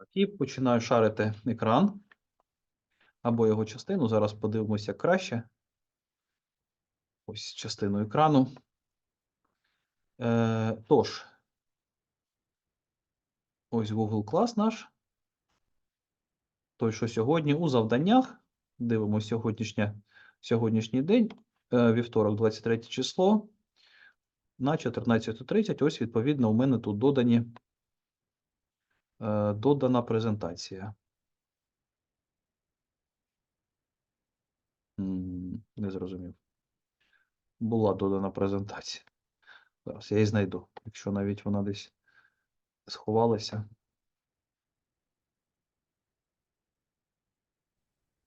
Так, і починаю шарити екран або його частину. Зараз подивимося краще. Ось частину екрану. Е, тож, ось Google Class наш. Той, що сьогодні у завданнях. Дивимося сьогоднішнє, сьогоднішній день, е, вівторок, 23 число. На 14.30. Ось, відповідно, у мене тут додані, додана презентація. Не зрозумів. Була додана презентація. Зараз я її знайду, якщо навіть вона десь сховалася.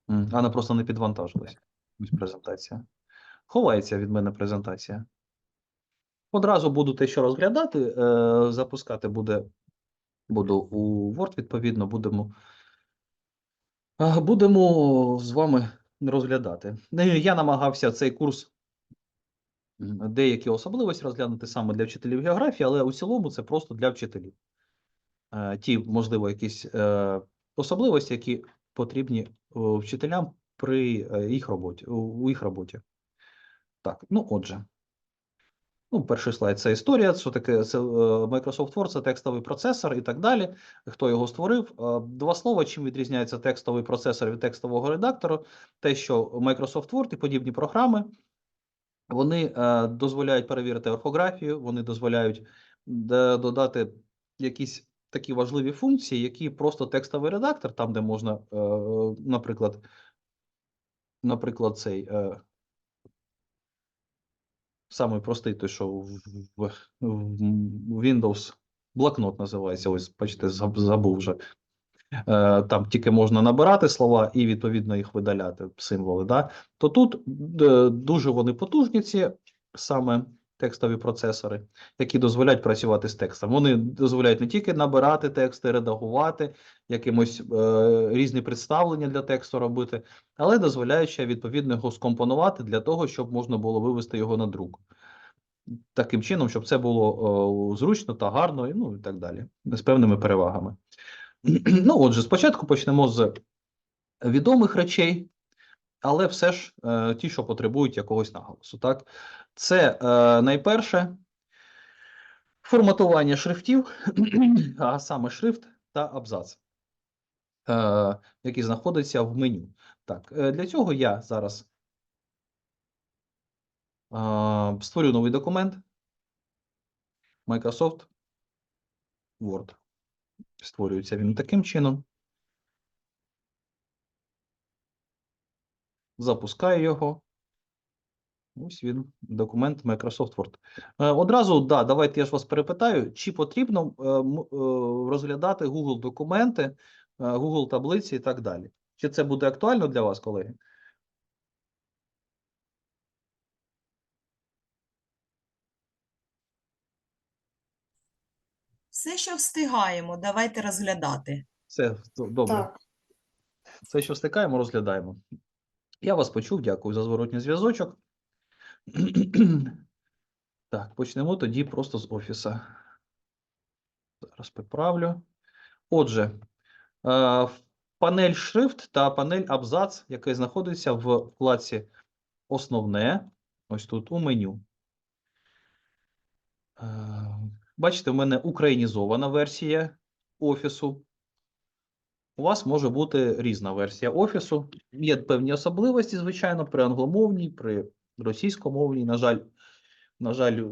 Вона просто не підвантажилася. Ось презентація. Ховається від мене презентація. Одразу буду те, що розглядати. Е, запускати буде, буду у Word, відповідно, будемо, е, будемо з вами розглядати. Ну, Я намагався цей курс деякі особливості розглянути саме для вчителів географії, але у цілому це просто для вчителів. Е, Ті, можливо, якісь е, особливості, які потрібні вчителям при е, їх роботі, у їх роботі. Так, ну отже. Ну, перший слайд це історія. Що таке це е, Microsoft Word, це текстовий процесор і так далі. Хто його створив? Е, Два слова. Чим відрізняється текстовий процесор від текстового редактора? Те, що Microsoft Word і подібні програми вони е, дозволяють перевірити орфографію, вони дозволяють додати якісь такі важливі функції, які просто текстовий редактор, там, де можна, е, наприклад, наприклад, цей. Самий простий, той, що в, в, в Windows блокнот називається. Ось, бачите, забув вже. Е, Там тільки можна набирати слова і відповідно їх видаляти, символи. Да? То тут дуже вони потужні, ці саме текстові процесори, які дозволяють працювати з текстом. Вони дозволяють не тільки набирати тексти, редагувати, якимось е, різні представлення для тексту робити, але дозволяють ще відповідно його скомпонувати для того, щоб можна було вивести його на друк. Таким чином, щоб це було е, зручно та гарно, ну і так далі, з певними перевагами. Ну, отже, спочатку почнемо з відомих речей, але все ж е, ті, що потребують якогось наголосу. Так, це е, найперше форматування шрифтів, а саме шрифт та абзац, е, який знаходиться в меню. Так, е, для цього я зараз е, створю новий документ Microsoft Word. Створюється він таким чином. Запускаю його. Ось він, документ Microsoft Word. Е, Одразу, да, давайте я ж вас перепитаю, чи потрібно е, е, розглядати Google документи, Google таблиці і так далі. Чи це буде актуально для вас, колеги? Все, що встигаємо, давайте розглядати. Д- добре. Так, Все, що стикаємо, розглядаємо. Я вас почув, дякую за зворотній зв'язочок. Так, почнемо тоді просто з офіса. Зараз поправлю. Отже, е, панель шрифт та панель абзац, який знаходиться в вкладці Основне, ось тут у меню. Е, Бачите, в мене українізована версія офісу. У вас може бути різна версія офісу. Є певні особливості, звичайно, при англомовній, при російськомовній. На жаль, на жаль,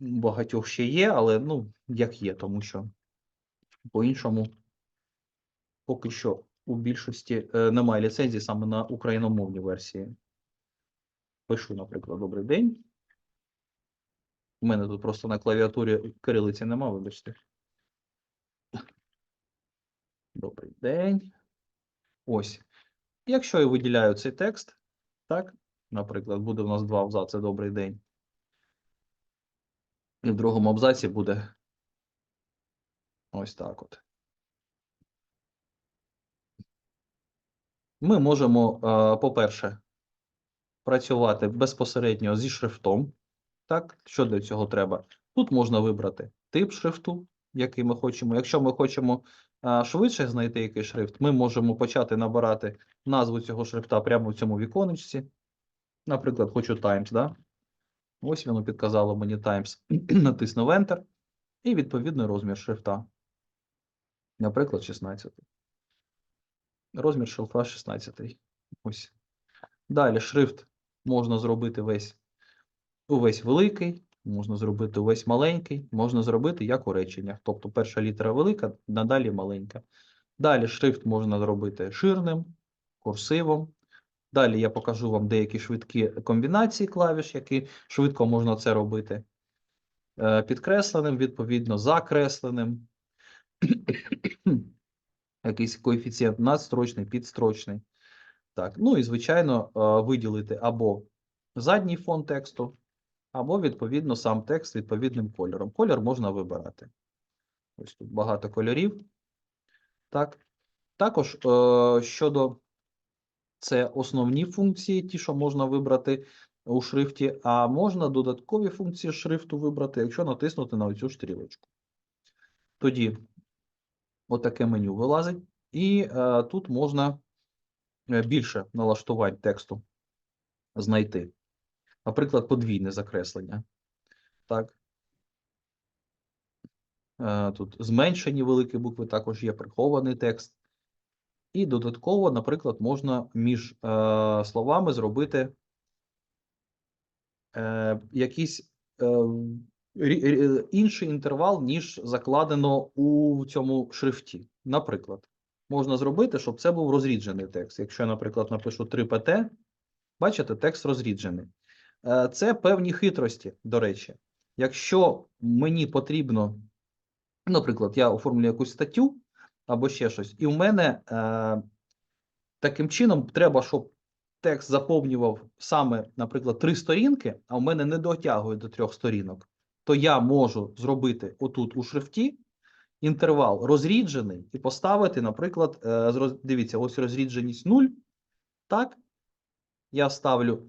багатьох ще є, але ну, як є, тому що по-іншому поки що у більшості е, немає ліцензії саме на україномовні версії. Пишу, наприклад, добрий день. У мене тут просто на клавіатурі кирилиці нема, вибачте. Добрий день. Ось. Якщо я виділяю цей текст, так, наприклад, буде у нас два абзаци добрий день. І в другому абзаці буде ось так от. Ми можемо, е, по-перше, працювати безпосередньо зі шрифтом. Так, що для цього треба? Тут можна вибрати тип шрифту, який ми хочемо. Якщо ми хочемо швидше знайти якийсь шрифт, ми можемо почати набирати назву цього шрифта прямо в цьому віконечці. Наприклад, хочу Times, да? Ось воно підказало мені Times. Натиснув Enter. І відповідний розмір шрифта. Наприклад, 16. Розмір шрифта 16. Ось. Далі шрифт можна зробити весь увесь великий, можна зробити увесь маленький, можна зробити як у реченнях. Тобто перша літера велика, надалі маленька. Далі шрифт можна зробити ширним, курсивом. Далі я покажу вам деякі швидкі комбінації клавіш, які швидко можна це робити. Е, Підкресленим, відповідно, закресленим. Якийсь коефіцієнт надстрочний, підстрочний. Так, ну і звичайно, е, виділити або задній фон тексту, або відповідно сам текст відповідним кольором. Колір можна вибирати. Ось тут багато кольорів. Так. Також е, щодо це основні функції, ті, що можна вибрати у шрифті, а можна додаткові функції шрифту вибрати, якщо натиснути на цю стрілочку. Тоді отаке меню вилазить, і е, тут можна е, більше налаштувань тексту знайти. Наприклад, подвійне закреслення. Так. Е, Тут зменшені великі букви, також є прихований текст. І додатково, наприклад, можна між е, словами зробити е, якийсь інший інтервал, ніж закладено у цьому шрифті. Наприклад, можна зробити, щоб це був розріджений текст. Якщо я, наприклад, напишу 3pt, бачите, текст розріджений. Е, Це певні хитрості, до речі. Якщо мені потрібно, наприклад, я оформлю якусь статтю або ще щось, і в мене е, таким чином треба, щоб текст заповнював саме, наприклад, три сторінки, а в мене не дотягує до трьох сторінок, то я можу зробити отут у шрифті інтервал розріджений і поставити, наприклад, е, дивіться, ось розрідженість 0. Так, я ставлю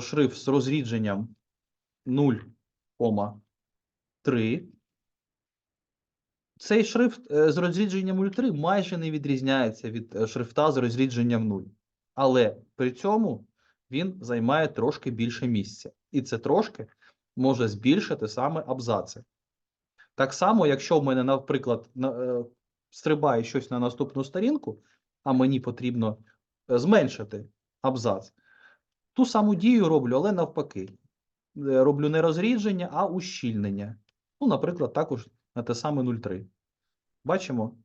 шрифт з розрідженням 0,3. Цей шрифт е, з розрідженням 0,3 майже не відрізняється від е, шрифта з розрідженням 0. Але при цьому він займає трошки більше місця. І це трошки може збільшити саме абзаци. Так само, якщо в мене, наприклад, на, е, стрибає щось на наступну сторінку, а мені потрібно зменшити абзац, ту саму дію роблю, але навпаки. Е, Роблю не розрідження, а ущільнення. Ну, наприклад, також на те саме 0,3. Бачимо?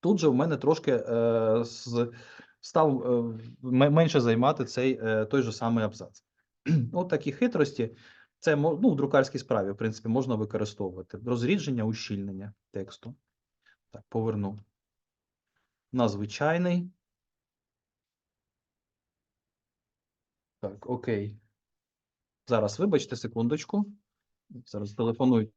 Тут же в мене трошки е, став е, менше займати цей е, той же самий абзац. От такі хитрості. Це ну, в друкарській справі, в принципі, можна використовувати. Розрідження, ущільнення тексту. Так, поверну. На звичайний. Так, окей. Зараз, вибачте, секундочку. Зараз телефонують.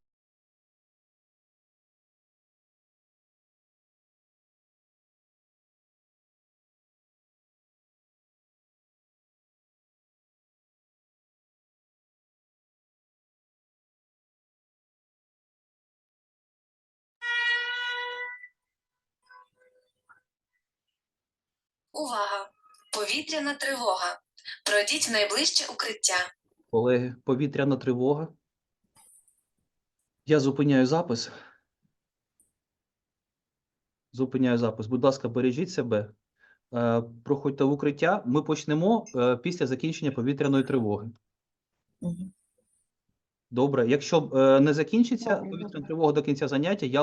Увага! Повітряна тривога. Пройдіть в найближче укриття. Колеги, повітряна тривога. Я зупиняю запис. Зупиняю запис. Будь ласка, бережіть себе. Е, Проходьте в укриття. Ми почнемо е, після закінчення повітряної тривоги. Добре. Якщо е, не закінчиться повітряна тривога до кінця заняття, я